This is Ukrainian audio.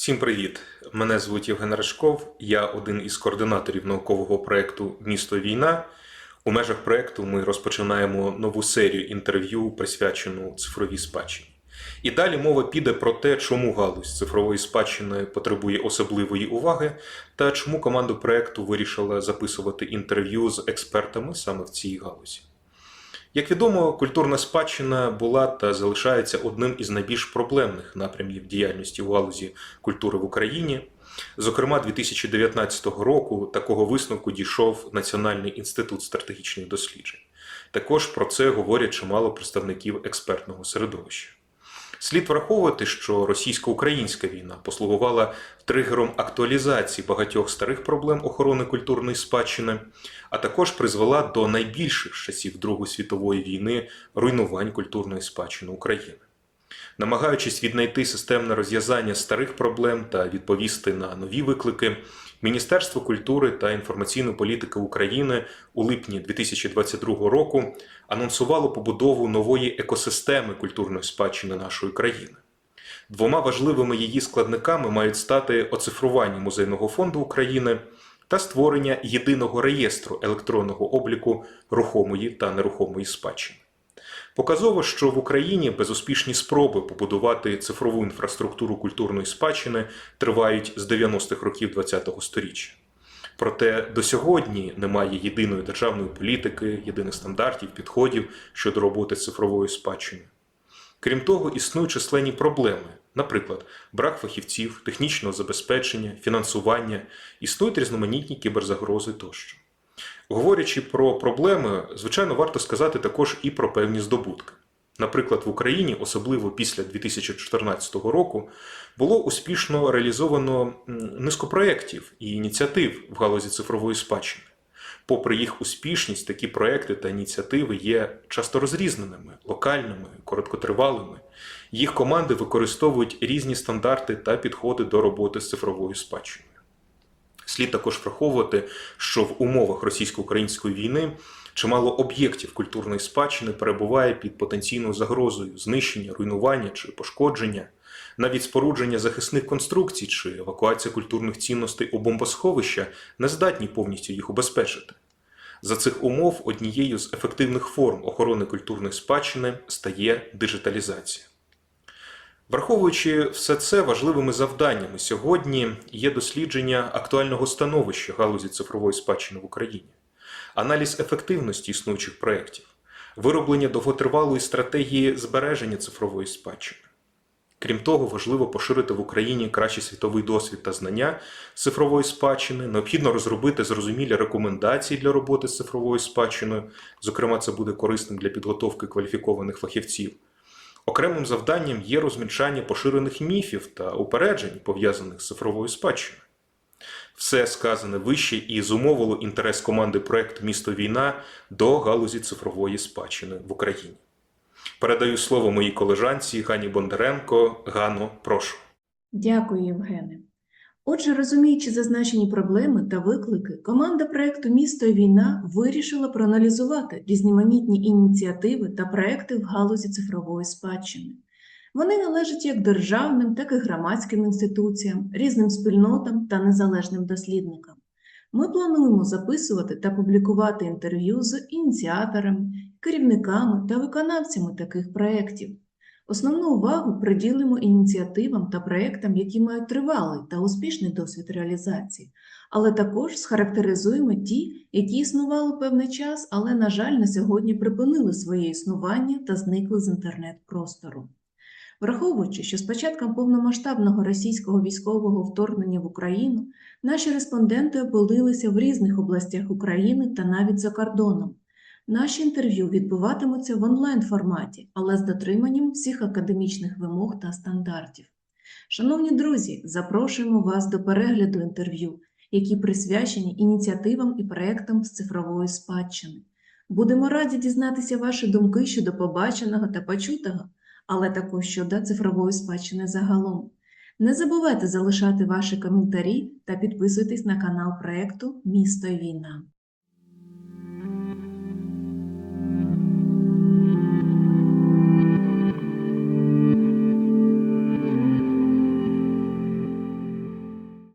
Всім привіт! Мене звуть Євген Рашков. Я один із координаторів наукового проєкту Місто війна. У межах проєкту ми розпочинаємо нову серію інтерв'ю, присвячену цифровій спадщині. І далі мова піде про те, чому галузь цифрової спадщини потребує особливої уваги, та чому команда проєкту вирішила записувати інтерв'ю з експертами саме в цій галузі. Як відомо, культурна спадщина була та залишається одним із найбільш проблемних напрямів діяльності у галузі культури в Україні. Зокрема, 2019 року такого висновку дійшов Національний інститут стратегічних досліджень. Також про це говорять чимало представників експертного середовища. Слід враховувати, що російсько-українська війна послугувала тригером актуалізації багатьох старих проблем охорони культурної спадщини, а також призвела до найбільших часів Другої світової війни руйнувань культурної спадщини України. Намагаючись віднайти системне розв'язання старих проблем та відповісти на нові виклики, Міністерство культури та інформаційної політики України у липні 2022 року анонсувало побудову нової екосистеми культурної спадщини нашої країни. Двома важливими її складниками мають стати оцифрування музейного фонду України та створення єдиного реєстру електронного обліку рухомої та нерухомої спадщини. Показово, що в Україні безуспішні спроби побудувати цифрову інфраструктуру культурної спадщини тривають з 90-х років ХХ століття. Проте до сьогодні немає єдиної державної політики, єдиних стандартів, підходів щодо роботи з цифровою спадщиною. Крім того, існують численні проблеми, наприклад, брак фахівців, технічного забезпечення, фінансування, існують різноманітні кіберзагрози тощо. Говорячи про проблеми, звичайно, варто сказати також і про певні здобутки. Наприклад, в Україні, особливо після 2014 року, було успішно реалізовано низку проєктів і ініціатив в галузі цифрової спадщини. Попри їх успішність, такі проекти та ініціативи є часто розрізненими, локальними, короткотривалими. Їх команди використовують різні стандарти та підходи до роботи з цифровою спадщиною. Слід також враховувати, що в умовах російсько-української війни чимало об'єктів культурної спадщини перебуває під потенційною загрозою знищення, руйнування чи пошкодження, навіть спорудження захисних конструкцій чи евакуація культурних цінностей у бомбосховища не здатні повністю їх убезпечити. За цих умов однією з ефективних форм охорони культурної спадщини стає диджиталізація. Враховуючи все це важливими завданнями сьогодні є дослідження актуального становища галузі цифрової спадщини в Україні, аналіз ефективності існуючих проєктів, вироблення довготривалої стратегії збереження цифрової спадщини. Крім того, важливо поширити в Україні кращий світовий досвід та знання цифрової спадщини. Необхідно розробити зрозумілі рекомендації для роботи з цифровою спадщиною. Зокрема, це буде корисним для підготовки кваліфікованих фахівців. Окремим завданням є розмічання поширених міфів та упереджень, пов'язаних з цифровою спадщиною. Все сказане вище і зумовило інтерес команди проект Місто війна до галузі цифрової спадщини в Україні. Передаю слово моїй колежанці Гані Бондаренко. Гано, прошу. Дякую, Євгене. Отже, розуміючи зазначені проблеми та виклики, команда проекту Місто і війна вирішила проаналізувати різноманітні ініціативи та проекти в галузі цифрової спадщини. Вони належать як державним, так і громадським інституціям, різним спільнотам та незалежним дослідникам. Ми плануємо записувати та публікувати інтерв'ю з ініціаторами, керівниками та виконавцями таких проєктів. Основну увагу приділимо ініціативам та проєктам, які мають тривалий та успішний досвід реалізації, але також схарактеризуємо ті, які існували певний час, але, на жаль, на сьогодні припинили своє існування та зникли з інтернет-простору. Враховуючи, що з початком повномасштабного російського військового вторгнення в Україну наші респонденти опинилися в різних областях України та навіть за кордоном. Наші інтерв'ю відбуватимуться в онлайн форматі, але з дотриманням всіх академічних вимог та стандартів. Шановні друзі, запрошуємо вас до перегляду інтерв'ю, які присвячені ініціативам і проектам з цифрової спадщини. Будемо раді дізнатися ваші думки щодо побаченого та почутого, але також щодо цифрової спадщини загалом. Не забувайте залишати ваші коментарі та підписуйтесь на канал проекту Місто і війна.